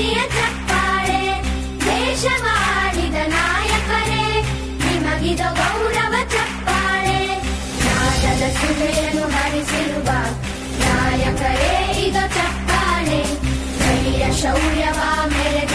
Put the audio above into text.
ಪ್ರೀತಿಯ ಚಪ್ಪಾಳೆ ದೇಶವಾಡಿದ ನಾಯಕರೇ, ನಿಮಗಿದ ಗೌರವ ಚಪ್ಪಾಳೆ. ನಾದದ ಸುಳೆಯನ್ನು ಹರಿಸಿರುವ ನಾಯಕರೇ, ಇದು ಚಪ್ಪಾಳೆ. ಧೈರ್ಯ ಶೌರ್ಯವ ವನಿತೆ